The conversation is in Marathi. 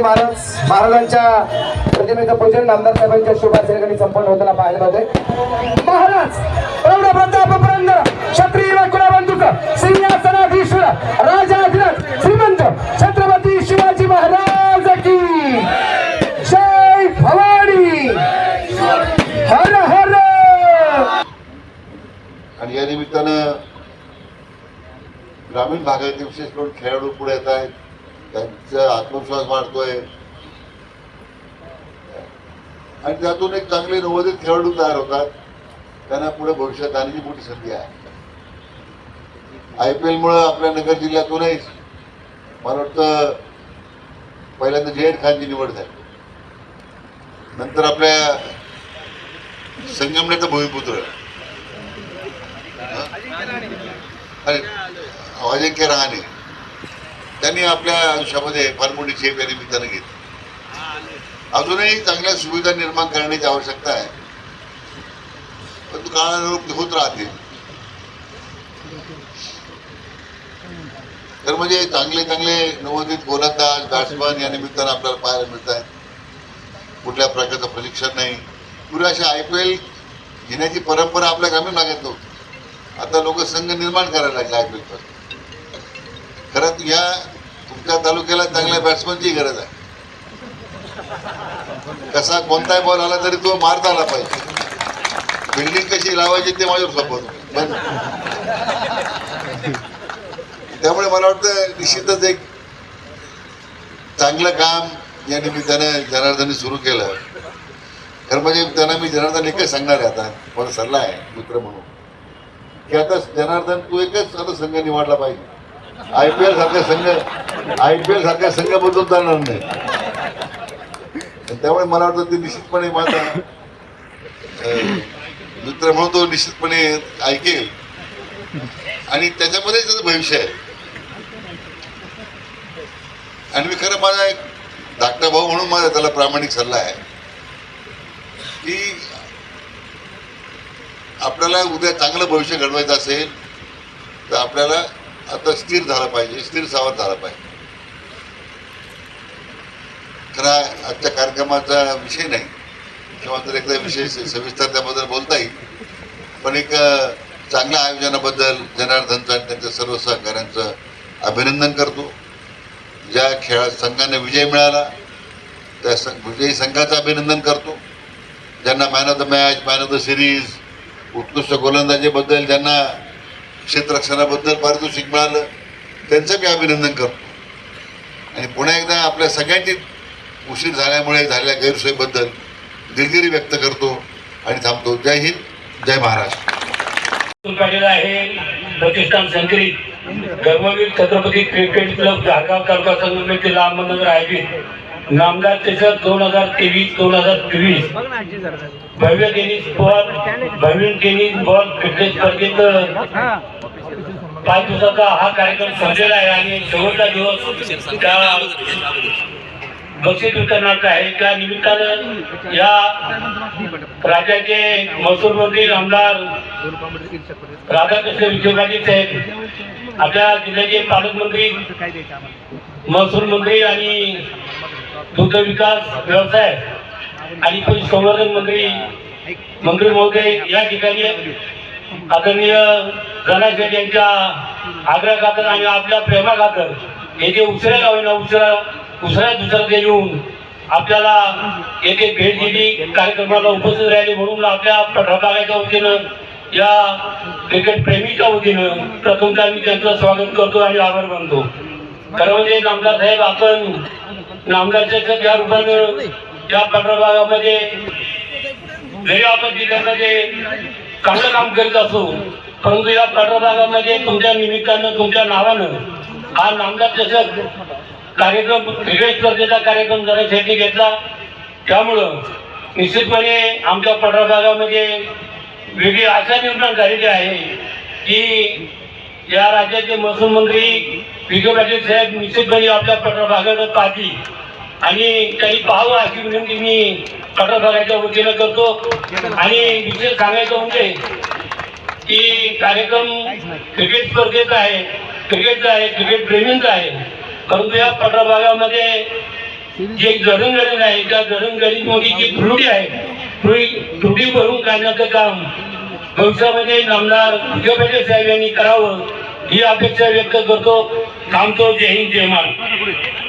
महाराजांच्या प्रतिमेचं पूजन नामदार साहेबांच्या शुभ संपन्न होताना पाहायला होते महाराज प्रौढ प्रताप पुरंदर क्षत्रिय कुलबंधुक सिंहासनाधीश्वर श्रीमंत छत्रपती शिवाजी महाराज की जय भवानी। हर हर। आणि या निमित्तानं ग्रामीण भागातील विशेष करून खेळाडू पुढे येत आहेत. त्यांचा आत्मविश्वास वाढतोय. आणि त्यातून एक चांगले नवोदित खेळाडू तयार होतात. त्यांना पुढे भविष्यात आणखी मोठी संधी आहे. आय पी एलमुळं आपल्या नगर जिल्ह्यातूनही मला वाटतं पहिल्यांदा जयंत खानची निवड झाली. नंतर आपल्या संगमनेरचा भूमिपुत्र. अरे अजिंक्य रहाणे. त्यांनी आपल्या आयुष्यामध्ये फार मोठी झेप या निमित्तानं घेतली. अजूनही चांगल्या सुविधा निर्माण करण्याची आवश्यकता आहे. परंतु काळानुरूप होत राहतील तर म्हणजे चांगले चांगले नवोदित गोलंदाज बॅट्समन या निमित्तानं आपल्याला पाहायला मिळत आहेत कुठल्या प्रकारचं प्रशिक्षण नाही. पुढे अशा आय पी एल घेण्याची परंपरा आपल्या ग्रामीण भागात नव्हती आता लोक संघ निर्माण करायला लागले आय पी एल खरं या तुमच्या तालुक्याला चांगल्या बॅट्समनची गरज आहे. कसा कोणताही बॉल आला तरी तो मारता आला पाहिजे. बिल्डिंग कशी लावायची ते माझ्यावर सोपवतो त्यामुळे मला वाटतं निश्चितच एक चांगलं काम या निमित्तानं जनार्दनने सुरू केलं. खरं म्हणजे त्यांना मी जनार्दन एकच सांगणार आहे आता. मला सल्ला आहे मित्र म्हणून. की आता जनार्दन तू एकच आता संघ निवडला पाहिजे. आय पी एल सारख्या संघ आय पी एल सारख्या संघ बदलून नाही. त्यामुळे मला वाटतं ते निश्चितपणे माझा मित्र म्हणून तो निश्चितपणे ऐकेल. आणि त्याच्यामध्येच त्याचं भविष्य आहे. आणि मी खरं माझा एक धाकटा भाऊ म्हणून माझा त्याला प्रामाणिक सल्ला आहे. की आपल्याला उद्या चांगलं भविष्य घडवायचं असेल तर आपल्याला आता स्थिर झालं पाहिजे स्थिर सावध झाला पाहिजे. खरा आजच्या कार्यक्रमाचा विषय नाही. किंवा तर एकदा विषय सविस्तर त्याबद्दल बोलता येईल. पण एक चांगल्या आयोजनाबद्दल जनार्दनचं आणि त्यांच्या सर्व सहकाऱ्यांचं अभिनंदन करतो. ज्या खेळात संघाने विजय मिळाला त्या सं विजयी संघाचं अभिनंदन करतो. ज्यांना man of the match man of the series उत्कृष्ट गोलंदाजीबद्दल ज्यांना क्षेत्ररक्षणाबद्दल पारितोषिक मिळालं. त्यांचं मी अभिनंदन करतो. आणि पुन्हा एकदा आपल्या सगळ्यांची उशीर झाल्यामुळे झालेल्या गैरसोयीबद्दल दिलगिरी व्यक्त करतो आणि थांबतो. जय हिंद जय महाराष्ट्र. काढलेला आहे प्रतिष्ठान संकलित गर्भवीर छत्रपती क्रिकेट क्लब धारगाव तालुका संघटनेचे लांबनगर आयोजित. नामदार चषक दोन हजार तेवीस दोन हजार चोवीस. भव्य टेनिस बॉल भव्य टेनिस बॉल क्रिकेट स्पर्धेत पाच दिवसाचा हा कार्यक्रम संपलेला आहे आणि शेवटचा दिवस त्या बक्षीस वितरणाचा आहे. त्या निमित्तानं या राज्याचे महसूल मंत्री आमदार राधाकृष्ण विजयराजे साहेब आपल्या जिल्ह्याचे पालकमंत्री महसूल मंत्री आणि दुग्ध विकास व्यवसाय आणि पशुसंवर्धन मंत्री मंत्री महोदय या ठिकाणी आदरणीय गणेश शेठ यांच्या आग्रह खातर आणि आपल्या प्रेमा खातर येथे उसऱ्या गावीना उसऱ्या उसऱ्या दुसऱ्या ते येऊन आपल्याला येथे भेट दिली कार्यक्रमाला उपस्थित राहिले. म्हणून आपल्या प्रभागाच्या वतीनं या क्रिकेट प्रेमीच्या वतीनं प्रथमतः मी त्यांचं स्वागत करतो आणि आभार मानतो. खरं म्हणजे नामदार साहेब आपण नामदारच्या या रूपानं या प्रभागामध्ये जरी आपण जिल्ह्यामध्ये चांगलं काम करीत असो परंतु या प्रभागामध्ये तुमच्या निमित्तानं तुमच्या नावानं हा नामदार चषक कार्यक्रम क्रिकेट स्पर्धेचा कार्यक्रम जरासाठी घेतला. त्यामुळं निश्चितपणे आमच्या पडरा वेगळी आशा निर्माण झालेली आहे की या राज्याचे महसूल मंत्री विखे पाटील साहेब निश्चितपणे आपल्या पडरा पाहतील. आणि काही पाहावं अशी विनंती मी कटर भागाच्या वतीनं करतो. आणि विशेष सांगायचं म्हणजे की कार्यक्रम क्रिकेट स्पर्धेचा आहे क्रिकेटचा आहे क्रिकेट प्रेमींचा आहे. परंतु या पडरा भागामध्ये जे जडणघडण आहे त्या जडणघडणीमध्ये जी त्रुटी आहे त्रुटी त्रुटी भरून काढण्याचं काम भविष्यामध्ये नामदार विजय साहेब यांनी करावं ही अपेक्षा व्यक्त करतो. थांबतो. जय हिंद जय महाराज